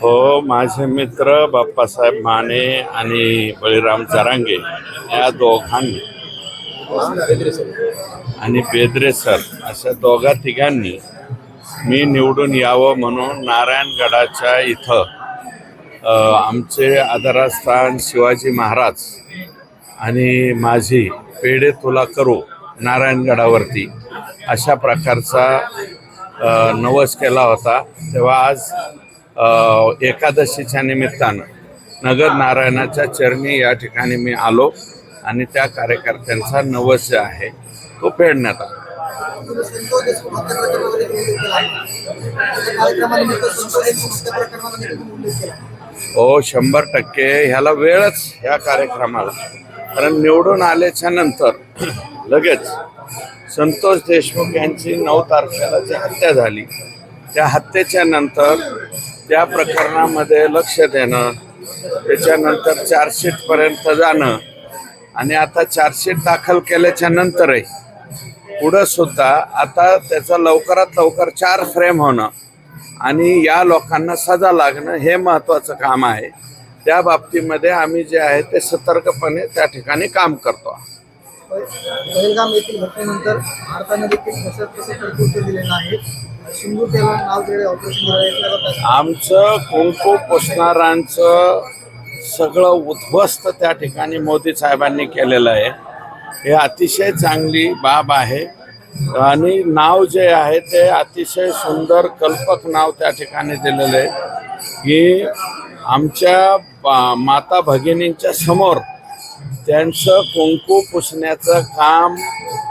हो माझे मित्र बाप्पासाहेब माने आणि बळीराम चारांगे या दोघांनी. आणि बेदरे सर अशा दोघा तिघांनी मी निवडून यावं म्हणून नारायणगडाच्या इथं आमचे आदरास्थान शिवाजी महाराज आणि माझी पेढे तुला करू नारायणगडावरती अशा प्रकारचा नवस केला होता. तेव्हा आज एकादशीच्या निमित्तानं नगर नारायणाच्या चरणी या ठिकाणी मी आलो आणि त्या कार्यकर्त्यांचा नवस जे आहे तो फेडण्यात आला. हो शंभर टक्के ह्याला वेळच ह्या कार्यक्रमाला. कारण निवडून आल्याच्यानंतर लगेच संतोष देशमुख यांची नऊ तारखेला जी हत्या झाली त्या हत्येच्या नंतर त्या प्रकरणामध्ये लक्ष देणं त्याच्यानंतर चार्जशीटपर्यंत जाणं आणि आता चार्जशीट दाखल केल्याच्या नंतरही पुढं सुद्धा आता त्याचा लवकरात लवकर चार फ्रेम होणं आणि या लोकांना सजा लागणं हे महत्त्वाचं काम आहे. त्या बाबतीमध्ये आम्ही जे आहे ते सतर्कपणे त्या ठिकाणी काम करतो. येथील घटनेनंतर भारताने देखील दिले नाहीत? नाव ऑपरेशन आमचं कुंकू पुसणारांचं सगळं उद्ध्वस्त त्या ठिकाणी मोदी साहेबांनी केलेलं आहे. हे अतिशय चांगली बाब आहे. आणि नाव जे आहे ते अतिशय सुंदर कल्पक नाव त्या ठिकाणी दिलेलं आहे. की आमच्या बा- माता भगिनींच्या समोर त्यांचं कुंकू पुसण्याचं काम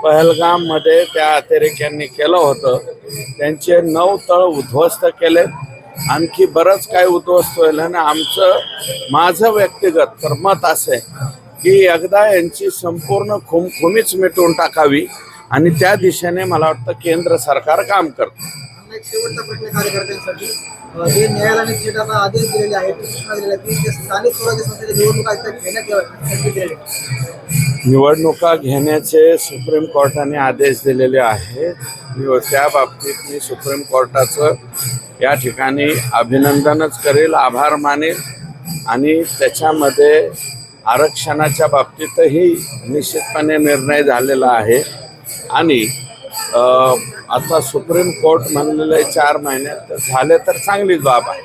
पहलगाममध्ये त्या अतिरेक्यांनी केलं होतं. त्यांचे नऊ तळ उद्ध्वस्त केले. आणखी बरंच काही उद्ध्वस्त होईल आणि आमचं माझं व्यक्तिगत तर मत असे की एकदा यांची संपूर्ण खुमखुमीच मिटवून टाकावी आणि त्या दिशेने मला वाटतं केंद्र सरकार काम करतं. शेवटचा प्रश्न कार्यकर्त्यांसाठी जे न्यायालयाने थेट आता आदेश दिलेले आहेत सूचना दिलेल्या आहेत की स्थानिक स्वराज्य संस्थेच्या निवडणुका आहेत त्या घेण्यात याव्यात निवडणुका घेण्याचे सुप्रीम कोर्टाने आदेश दिलेले आहेत. त्या बाबतीत मी सुप्रीम कोर्टाचं या ठिकाणी अभिनंदनच करेल आभार मानेल आणि त्याच्यामध्ये आरक्षणाच्या बाबतीतही निश्चितपणे निर्णय झालेला आहे. आणि आता सुप्रीम कोर्ट म्हणलेलं आहे चार महिन्यात. तर झाले तर चांगलीच बाब आहे.